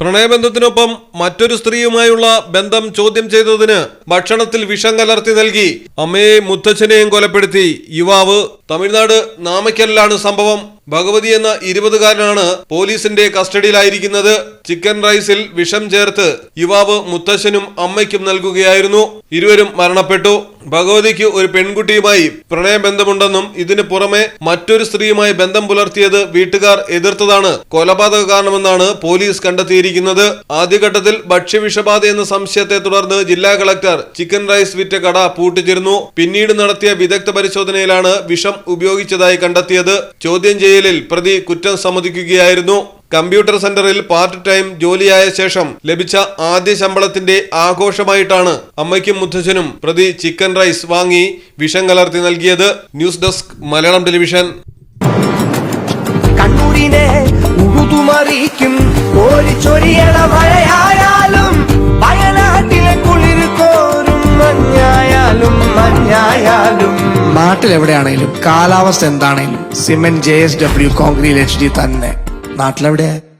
പ്രണയബന്ധത്തിനൊപ്പം മറ്റൊരു സ്ത്രീയുമായുള്ള ബന്ധം ചോദ്യം ചെയ്തതിന് ഭക്ഷണത്തിൽ വിഷം കലർത്തി നൽകി. അമ്മയെ മുത്തച്ഛനെയും കൊലപ്പെടുത്തി. യുവാവ് തമിഴ്നാട് നാമക്കലിലാണ് സംഭവം. ഭഗവതി എന്ന ഇരുപതുകാരനാണ് പോലീസിന്റെ കസ്റ്റഡിയിലായിരിക്കുന്നത്. ചിക്കൻ റൈസിൽ വിഷം ചേർത്ത് യുവാവ് മുത്തശ്ശനും അമ്മയ്ക്കും നൽകുകയായിരുന്നു. ഇരുവരും മരണപ്പെട്ടു. ഭഗവതിക്ക് ഒരു പെൺകുട്ടിയുമായി പ്രണയബന്ധമുണ്ടെന്നും ഇതിനു പുറമെ മറ്റൊരു സ്ത്രീയുമായി ബന്ധം പുലർത്തിയത് വീട്ടുകാർ എതിർത്തതാണ് കൊലപാതക കാരണമെന്നാണ് പോലീസ് കണ്ടെത്തിയിരിക്കുന്നത്. ആദ്യഘട്ടത്തിൽ ഭക്ഷ്യവിഷബാധ എന്ന സംശയത്തെ തുടർന്ന് ജില്ലാ കളക്ടർ ചിക്കൻ റൈസ് വിറ്റ കട പൂട്ടിച്ചിരുന്നു പിന്നീട് നടത്തിയ വിദഗ്ധ പരിശോധനയിലാണ് വിഷം ഉപയോഗിച്ചതായി കണ്ടെത്തിയത്. ചോദ്യം ചെയ്യലിൽ പ്രതി കുറ്റം സമ്മതിക്കുകയായിരുന്നു. കമ്പ്യൂട്ടർ സെന്ററിൽ പാർട്ട് ടൈം ജോലിയായ ശേഷം ലഭിച്ച ആദ്യ ശമ്പളത്തിന്റെ ആഘോഷമായിട്ടാണ് അമ്മയ്ക്കും മുത്തച്ഛനും പ്രതി ചിക്കൻ റൈസ് വാങ്ങി വിഷം കലർത്തി നൽകിയത്. News desk Malayalam television. കണ്ണൂരിനെ മഞ്ഞായാലും നാട്ടിൽ എവിടെയാണെങ്കിലും കാലാവസ്ഥ എന്താണേലും. Cement J S W concrete H D തന്നെ. നാട്ടിലെവിടെ